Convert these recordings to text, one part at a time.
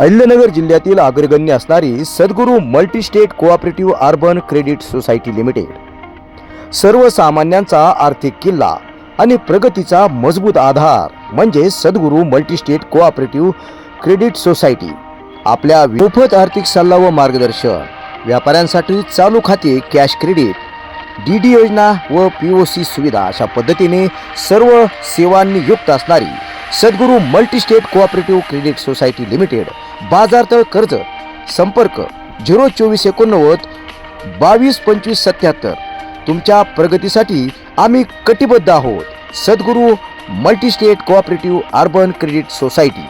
अहिल्यानगर जिल्ह्यातील अग्रगण्य असणारी Sadguru multistate cooperative urban credit society limited. सर्वसामान्यांचा आर्थिक किल्ला आणि प्रगतीचा मजबूत आधार म्हणजे Sadguru multistate cooperative credit society. आपल्या मोफत आर्थिक सल्ला व मार्गदर्शन. व्यापाऱ्यांसाठी चालू खाते कॅश क्रेडिट. डी डी योजना व पी ओ सी सुविधा अशा पद्धतीने सर्व सेवांनी युक्त असणारी Sadguru multistate cooperative credit society limited बाजारतळ कर्ज संपर्क झिरो चोवीस एकोणनव्वद बावीस पंचवीस सत्याहत्तर तुमच्या प्रगतीसाठी आम्ही कटिबद्ध आहोत Sadguru multistate cooperative urban credit society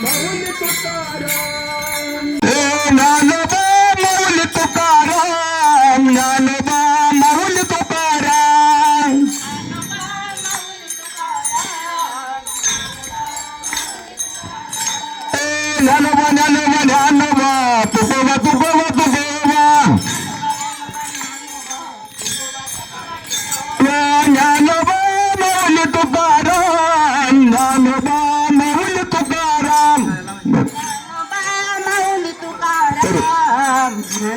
Maulik Tara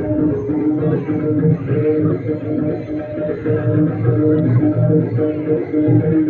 Thank you.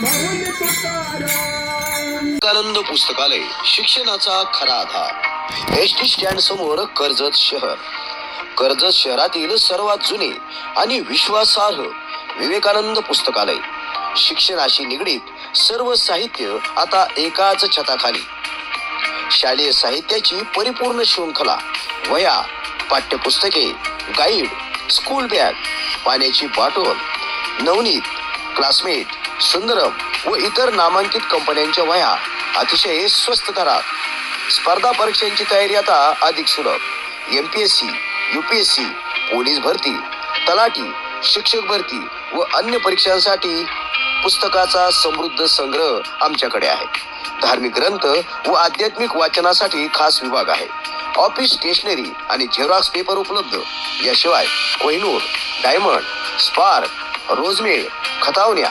Maulik Tara Vivekanand पुस्तकालय शिक्षणाचा खरा आधार. एस टी स्टँड समोर कर्जत शहर. कर्जत शहरातील सर्वात जुने आणि विश्वासार्ह विवेकानंद पुस्तकालय. शिक्षणाशी निगडीत सर्व साहित्य आता एकाच छताखाली. शालेय साहित्याची परिपूर्ण शृंखला वया पाठ्यपुस्तके गाईड स्कूल बॅग पाण्याची बॉटल नवनीत क्लासमेट सुंदरम व इतर नामांकित कंपन्यांच्या वया अतिशय स्वस्त दरात. स्पर्धा परीक्षांची तयारी आता अधिक सुलभ. M P S C U P S C police भरती तलाठी शिक्षक भरती व अन्य परीक्षांसाठी पुस्तकाचा समृद्ध संग्रह आमच्याकडे आहे. धार्मिक ग्रंथ व आध्यात्मिक वाचनासाठी खास विभाग आहे. ऑफिस स्टेशनरी आणि झेरॉक्स पेपर उपलब्ध. याशिवाय कोहिनूर डायमंड स्पार्क रोजमेळ खतावण्या